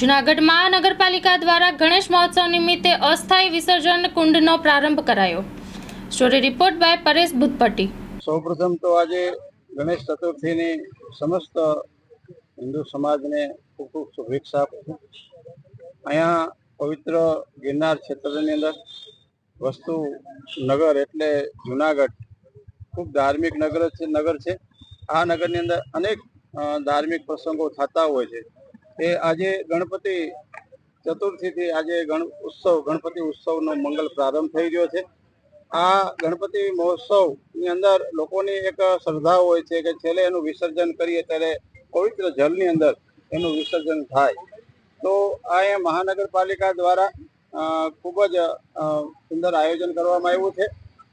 જૂનાગઢ મહાનગરપાલિકા દ્વારા ગણેશ મહોત્સવ નિમિત્તે અસ્થાયી વિસર્જન કુંડનો પ્રારંભ કરાયો. Story report by Paresh Bhutpatti. સૌપ્રથમ તો આજે ગણેશ ચતુર્થીની સમસ્ત હિન્દુ સમાજને ખૂબ ખૂબ શુભેચ્છા આપું અહીંયા પવિત્ર ગિરનાર ક્ષેત્રની અંદર વસ્તુ નગર એટલે જુનાગઢ. ખૂબ ધાર્મિક નગર છે નગર છે. આ નગરની અંદર અનેક ધાર્મિક પ્રસંગો થતા હોય છે. તે આજે ગણપતિ ચતુર્થીથી આજે ગણ ઉત્સવ, ગણપતિ ઉત્સવનો મંગલ પ્રારંભ થઈ રહ્યો છે. આ ગણપતિ મહોત્સવની અંદર લોકોની એક શ્રદ્ધા હોય છે કે છેલ્લે એનું વિસર્જન કરીએ ત્યારે પવિત્ર જળની અંદર એનું વિસર્જન થાય. તો આ એ મહાનગરપાલિકા દ્વારા ખૂબ જ સુંદર આયોજન કરવામાં આવ્યું છે.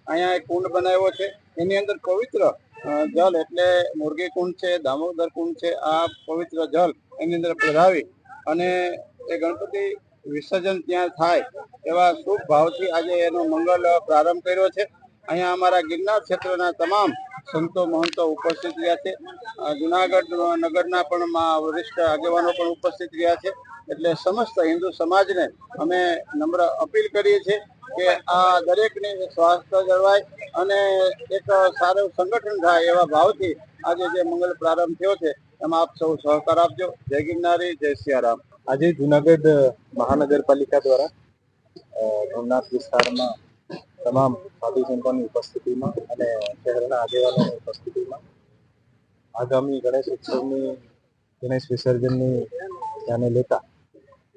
અહીંયા એક કુંડ બનાવ્યો છે. એની અંદર પવિત્ર જળ એટલે મુરગી કુંડ છે, દામોદર કુંડ છે, આ પવિત્ર જળ એની અંદર પધરાવી અને એ ગણપતિ વિસર્જન ત્યાં થાય એવા શુભ ભાવથી આજે એનો મંગલ પ્રારંભ કર્યો છે. અહીંયા અમારા ગિરનાર ક્ષેત્રના તમામ સંતો મહંતો ઉપસ્થિત રહ્યા છે. જુનાગઢ નગરના પણ વરિષ્ઠ આગેવાનો પણ ઉપસ્થિત રહ્યા છે. એટલે સમસ્ત હિન્દુ સમાજને અમે નમ્ર અપીલ કરીએ છીએ કે આ દરેકને સ્વાસ્થ્ય જળવાય અને એક સારું સંગઠન થાય એવા ભાવથી આજે જે મંગલ પ્રારંભ થયો છે, એમાં આપ સૌ સહકાર આપજો. જય ગિરનારી, જય સિયારામ. આજે જુનાગઢ મહાનગરપાલિકા દ્વારા ભવનાથ વિસ્તારમાં તમામ સાધુ ઉપસ્થિતિમાં અને શહેરના આગેવાનોની ઉપસ્થિતિમાં આગામી ગણેશ ઉત્સવની ગણેશ વિસર્જનની ધ્યાને લેતા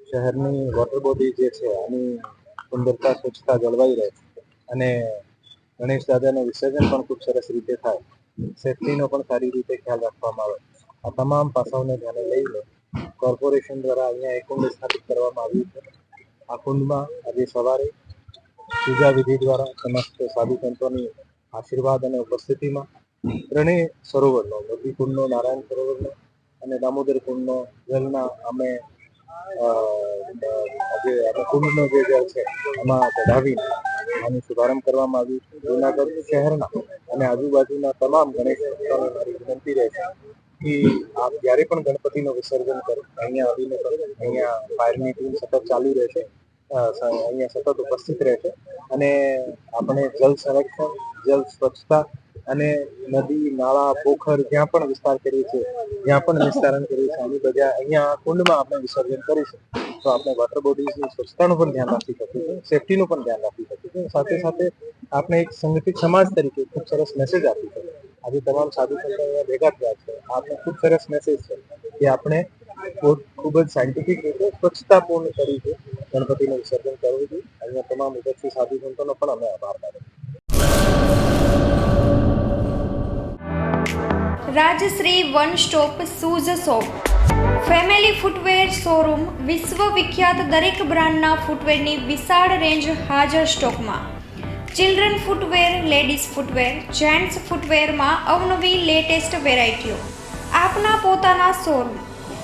શહેરની વોટર બોડી જે છે આની સુંદરતા, સ્વચ્છતા જળવાઈ રહે અને ગણેશ દાદાનું વિસર્જન પણ ખૂબ સરસ રીતે થાય. સેફટીનો પણ સારી રીતે ખ્યાલ રાખવામાં આવે. આ તમામ પાસાઓને ધ્યાને લઈને કોર્પોરેશન દ્વારા અહીંયા એક કુંડ સ્થાપિત કરવામાં આવ્યું છે. આ કુંડમાં આજે સવારે પૂજા વિધિ દ્વારા સમસ્ત સાધુ સંતોની આશીર્વાદ અને ઉપસ્થિતિમાં ત્રણેય સરોવરનો નદી કુંડનો નારાયણ સરોવરનો અને દામોદર કુંડનો જલના અમે જે અમે કુંડનો જે જળ છે, એમાં ચઢાવીને આનું શુભારંભ કરવામાં આવ્યું છે. જુનાગઢ શહેરના અને આજુબાજુના તમામ ગણેશ ભક્તોને મારી વિનંતી રહેશે કે આપ જ્યારે પણ ગણપતિનું વિસર્જન કરો, અહીંયા આવીને કરો, અહીંયા ફાયરની ટીમ સતત ચાલુ રહેશે અહીંયા સતત ઉપસ્થિત રહેશે અને આપણે જલ સંરક્ષણ જલ સ્વચ્છતા અને નદી, નાળા, પોખર જ્યાં પણ વિસ્તાર કરીએ છીએ, જ્યાં પણ વિસ્તારણ કરીએ છીએ આની બધા અહીંયા કુંડમાં આપણે વિસર્જન કરીશું તો આપણે વોટર બોડીઝની સ્વચ્છતાનું પણ ધ્યાન રાખી છીએ સેફટીનું પણ ધ્યાન રાખી શકીશું સાથે સાથે આપણે એક સંગઠિત સમાજ તરીકે ખૂબ સરસ મેસેજ આપી શકીએ આજે તમામ સાધુ સંતો અહીંયા ભેગા થયા છે. આપણે ખૂબ સરસ મેસેજ છે કે આપણે ખૂબ જ સાયન્ટિફિક રીતે સ્વચ્છતાપૂર્ણ તરીકે ગણપતિનું વિસર્જન કરવું જોઈએ. અહીંયા તમામ ઉપસ્થિત સાધુ સંતોનો પણ અમે આભાર માનીએ Rajshree one stop shoes shop family footwear showroom વિશ્વ વિખ્યાત દરેક બ્રાન્ડના ફૂટવેરની વિશાળ રેન્જ હાજર સ્ટોકમાં. Children footwear, ladies footwear, gents ફૂટવેરમાં અવનવી લેટેસ્ટ વેરાયટીઓ. આપના પોતાના શોરૂમ.